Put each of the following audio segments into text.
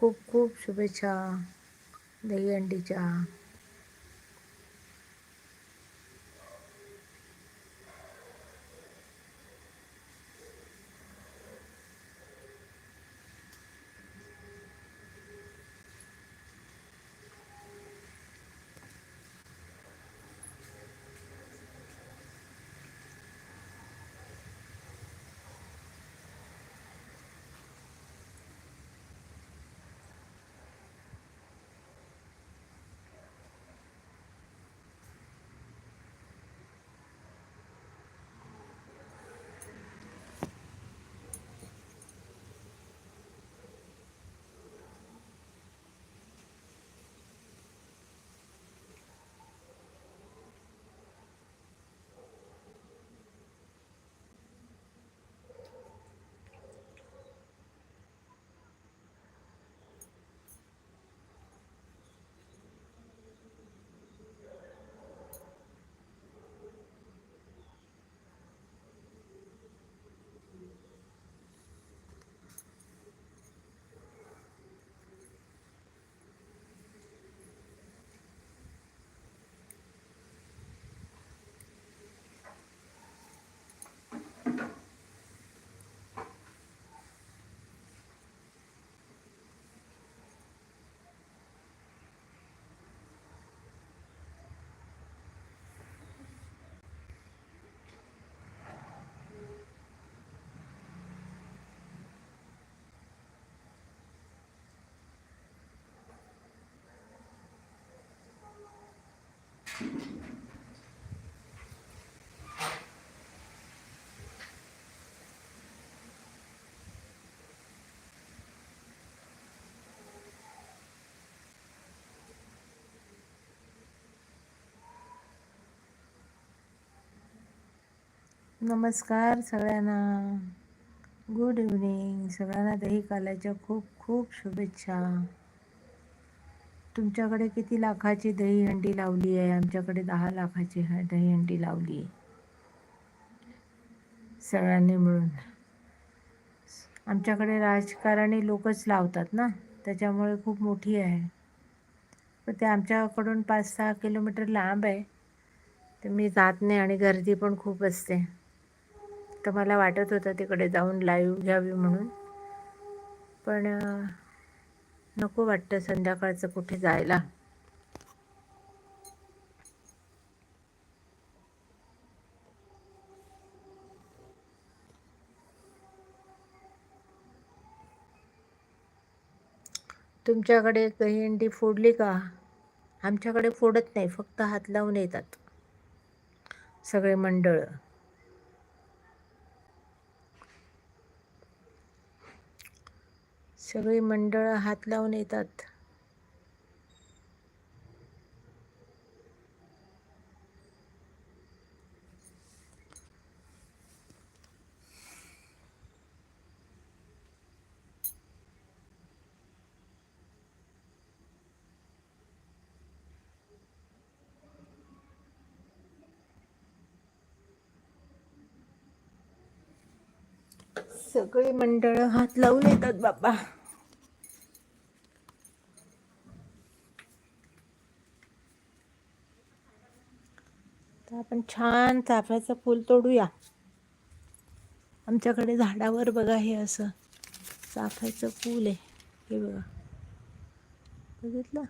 खूप खूप शुभेच्छा दहीहंडीच्या. नमस्कार सगळ्यांना. गुड इव्हनिंग सगळ्यांना दही कालाच्या खूप खूप शुभेच्छा. तुमच्याकडे किती लाखाची दहीहंडी लावली आहे? आमच्याकडे दहा लाखाची ह दहीहंडी लावली आहे. सगळ्यांनी मिळून. आमच्याकडे राजकारणी लोकच लावतात ना? त्याच्यामुळे खूप मोठी आहे. पण ते आमच्याकडून पाच सहा किलोमीटर लांब आहे. तर मी जात नाही आणि गर्दी पण खूप असते. तर मला वाटत होतं तिकडे जाऊन लाईव्ह घ्यावी म्हणून. पण नको वाटतं संध्याकाळचं कुठे जायला. तुमच्याकडे दहीहंडी फोडली का? आमच्याकडे फोडत नाही फक्त हात लावून येतात. सगळे मंडळ. सगळी मंडळं हात लावून येतात. सगळी मंडळं हात लावून येतात बाबा तर आपण छान चाफ्याचं फूल तोडूया. आमच्याकडे झाडावर बघा हे असं चाफ्याचं फूल आहे. हे बघा. बघितलं?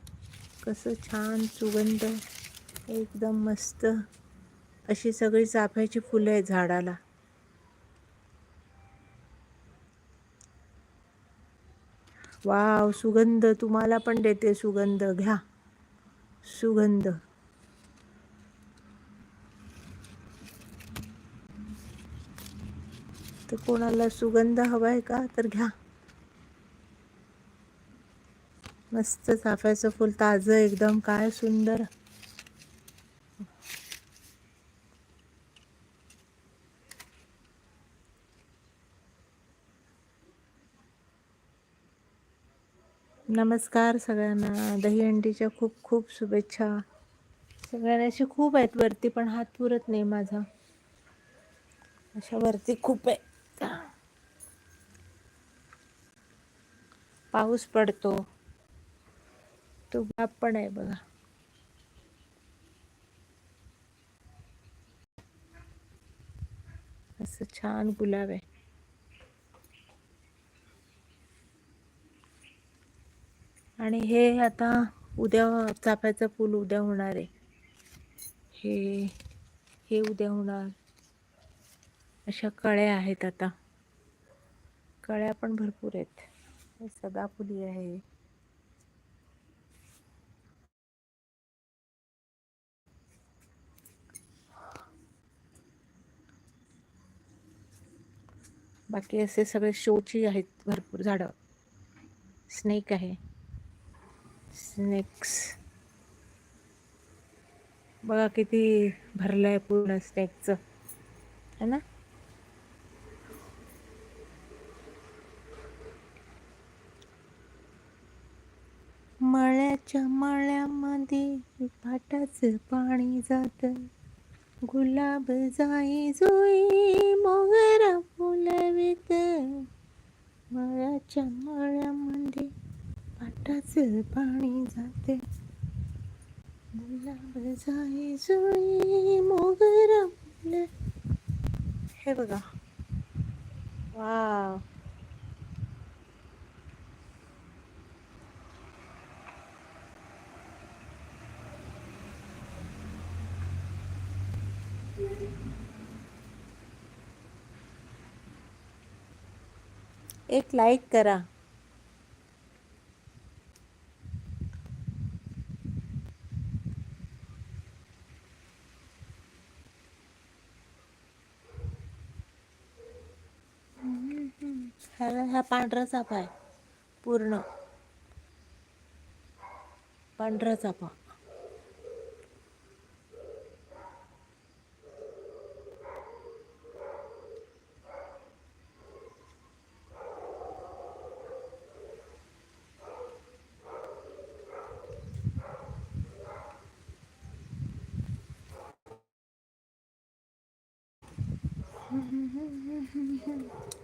कसं छान सुगंध एकदम मस्त अशी सगळी चाफ्याची फुलं आहेत झाडाला. वाव सुगंध. तुम्हाला पण देते सुगंध. घ्या. सुगंध. कोणाला सुगंध हवा आहे का? तर घ्या. मस्त चाफ्याचं फुल ताजं एकदम काय सुंदर. नमस्कार सगळ्यांना. दहीहंडीच्या खूप खूप शुभेच्छा. सगळ्यांना अशी खूप आहेत वरती पण हात पुरत नाही माझा. अशा वरती खूप आहे. पाऊस पडतो. तो बाप पण आहे बघा. असं छान गुलाब आहे. आणि हे आता उद्या चाफ्याचं फूल उद्या होणार आहे. हे हे उद्या होणार. अशा कळ्या आहेत आता. कळ्या पण भरपूर आहेत. सदाफुली आहे. बाकी असे सगळे शोची आहेत भरपूर झाडं. स्नेक आहे. स्नेक्स बघा किती भरलं आहे पूर्ण स्नेकचं है ना? मळ्याच्या माळ्यामध्ये भाटाचं पाणी जात. गुलाब जाई जुई मोगरा फुलवित मळ्याच्या माळ्यामध्ये पाटाच पाणी जात. गुलाब जाई जुई मोगरा फुल. हे बघा. वाव. एक लाईक करा. ह्याला ह्या पांढरा चाफा आहे. पूर्ण. पांढरा चाफा.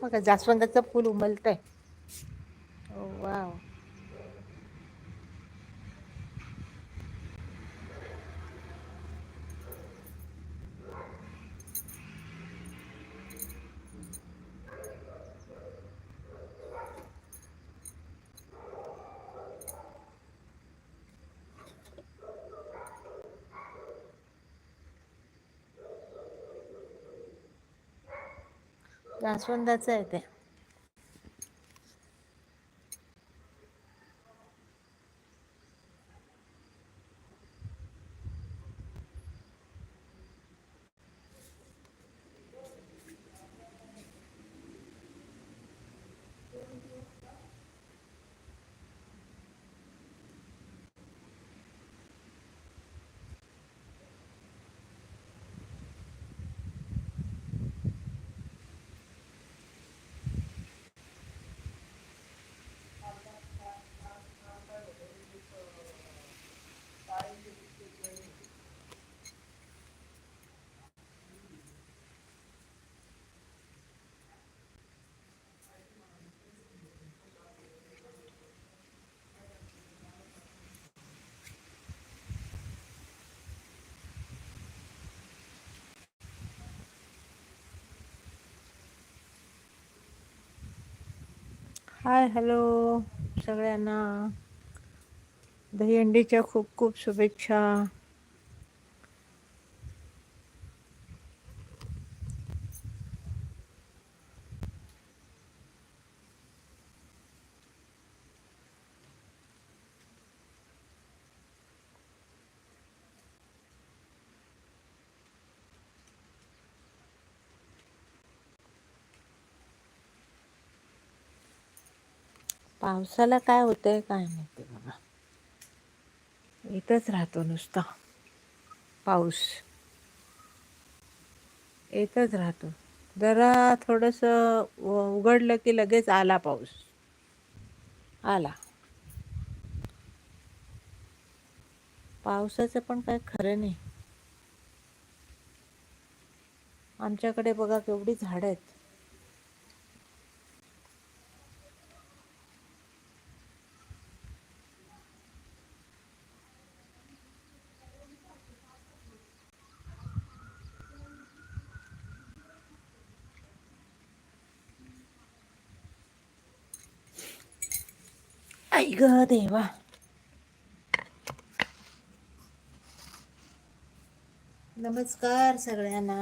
बघा जास्वंदाचं फूल उमलत आहे वाव. जास्वंदाचं आहे ते हाय हॅलो. सगळ्यांना. दहीहंडीच्या खूप खूप शुभेच्छा. पावसाला काय होतंय काय माहिती बघा येतच राहतो नुसता. पाऊस. येतच राहतो. जरा थोडंसं उघडलं की लगेच आला पाऊस. आला. पावसाचं पण काय खरं नाही. आमच्याकडे बघा केवढी झाडं आहेत. आई ग देवा नमस्कार सगळ्यांना.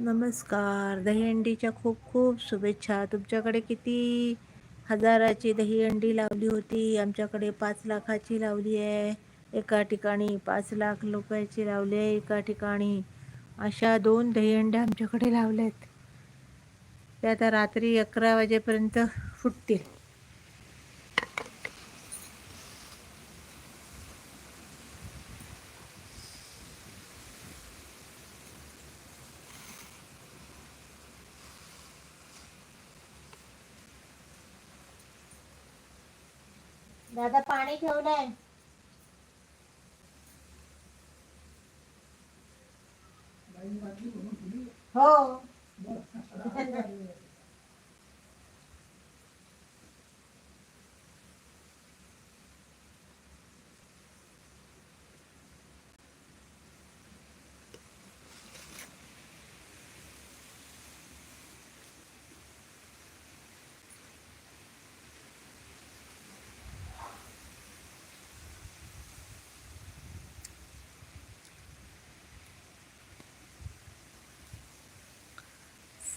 नमस्कार. दहीहंडीच्या खूप खूप शुभेच्छा. तुमच्याकडे किती हजाराची दहीहंडी लावली होती? आमच्याकडे पाच लाखाची लावली आहे. एका ठिकाणी पाच लाख लोकांची लावली आहे. एका ठिकाणी अशा दोन दहीहंड्या आमच्याकडे लावल्यात. ते आता रात्री अकरा वाजेपर्यंत फुटतील. दादा पाणी ठेवलंय. हो.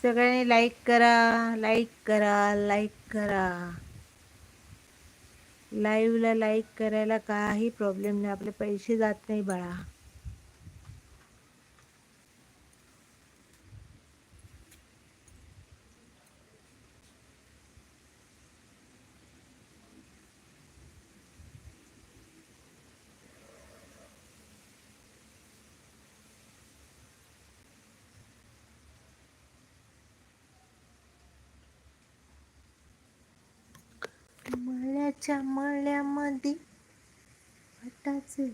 सगळ्यांनी लाईक करा लाईक करा लाईक करा. लाईव्हला लाईक करायला काही प्रॉब्लेम नाही. आपले पैसे जात नाही बाळा. च्या मळ्यामध्ये वाटाचे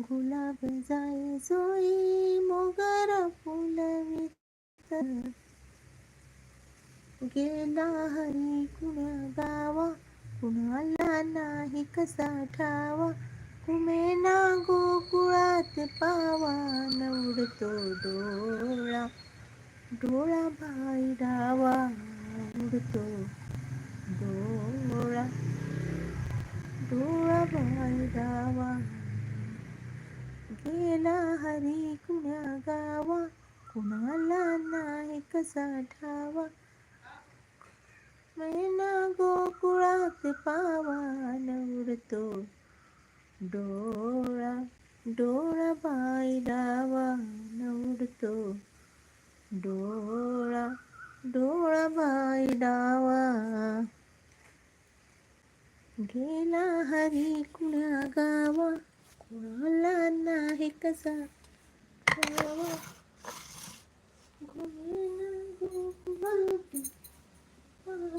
गुलाब जाई जोई मोगर फुलवित गेला हरी कुण्या गावा कुणाला नाही कसा ठावा? कुमेना गोकुळात पावा नवडतो डोळा डोळा भाई डावा उडतो डोळा डोळा भाई डावा गेला हरी कुण्या गावा कुणाला नाही कसा ठावा मैना गोकुळात पावा नवडतो डोळा डोळा बाई डावा नवडतो डोळा डोळा बाई डावा गेला हरी कुण्या गावा? कुणाला नाही कसा ठावा घुमेना गोकुळात पावा.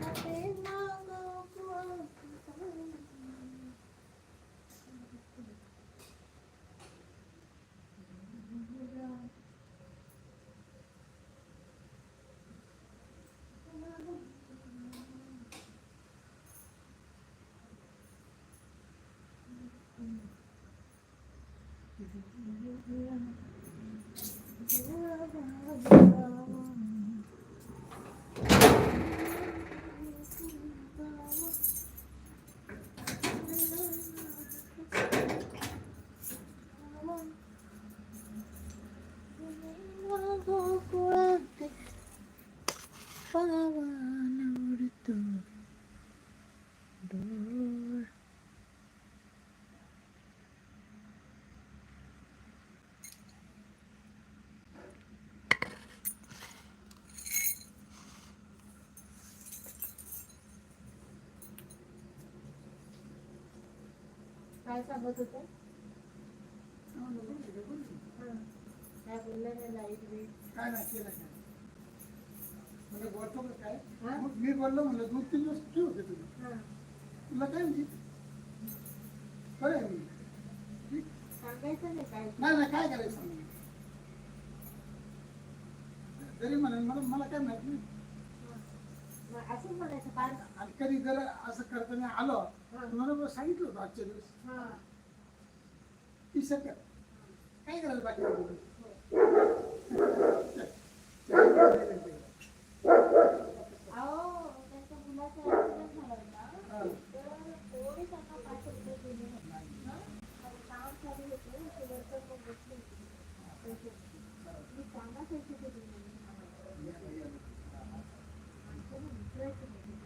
घुमेना गोकुळात पावा. गोकुळात काय सांगत होते? काय बोललं नाही लाइट बीट काय नाही केलं काय? म्हणजे बोलतो का काय? मी बोललो म्हणलं दोन तीन दिवस सुट्टी होते तुला. तुला काय म्हणजे खरं आहे मी सांगायचं काय? नाही नाही काय करायचं सांग? तरी म्हणेन मला मला काय माहीत नाही. असं म्हणायचं कधी जर असं करताना आलो तुम्हाला मला सांगितलं होतं आजच्या दिवस ती सरकार काही करायला बाकी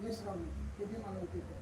Yes, Rami. Give him an opinion.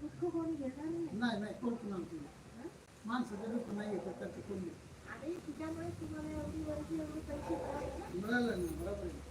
दुःख कोणी घेणार नाही नाही कोण तुला माणसाचं दुःख नाही घेत? नाही आणि तिच्यामुळे तुम्हाला एवढी वर्षी एवढी पैसे मिळाले ना? मिळालं नाही बरोबर आहे.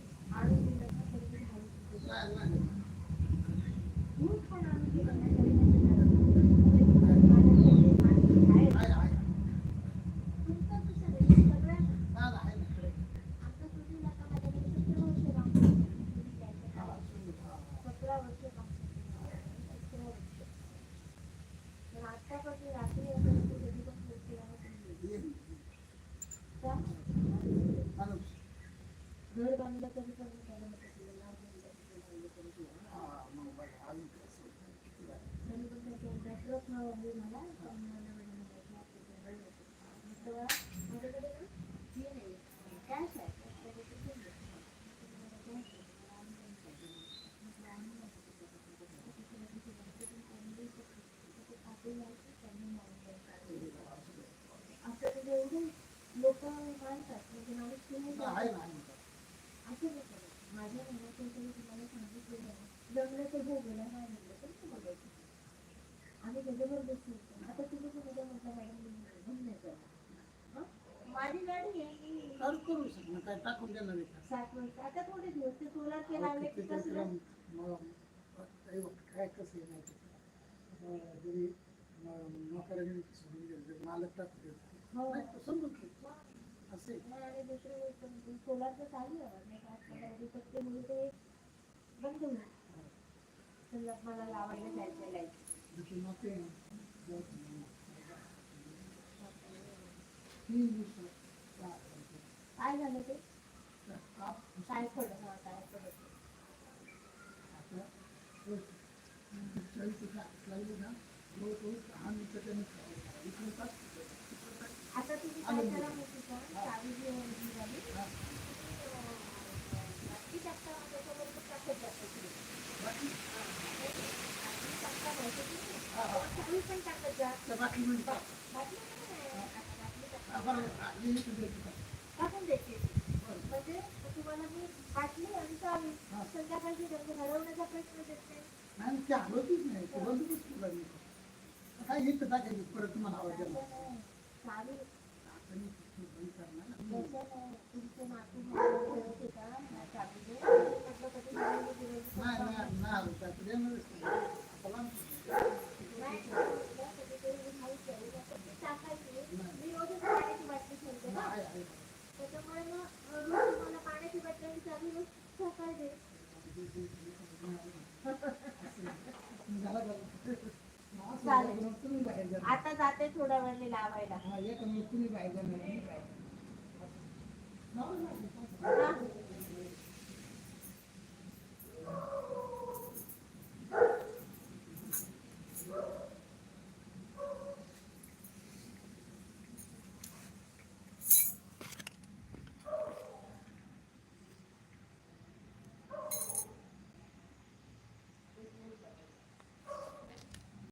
गेला नाही म्हटलं त्याच्यावर बसलो आता तुझं पण उद्या म्हटलं मॅडम म्हणून माझी गाडी आहे अर्ज करू शकणार काय टाकून सात वर्ष आता थोडे दिवस ते सोलार ते लावले की काय कसं आहे माहिती जरी नोकऱ्याने सोडून दिलं मालक टाकून दिलं समजून घेत असे आणि दुसरी गोष्ट सोलारचं चालू आहे फक्त ते बंद होणार समजा मला आवडलं जायचं लाइट काय झालं ते? काय पडलं हा काय आता तुम्ही काय करा माहिती का झाली ती जास्त त्याच्याबरोबर टाकून देते म्हणजे तुम्हाला मी बाटली आणि चावी संध्याकाळची रंग घडवण्याचा प्रयत्न करते नाही नाही ते हलवतीच तुला परत तुम्हाला आवाज द्यायला चावी तुमचं मातू होते नाही नाही नाही थोड्या वेळ लावायला.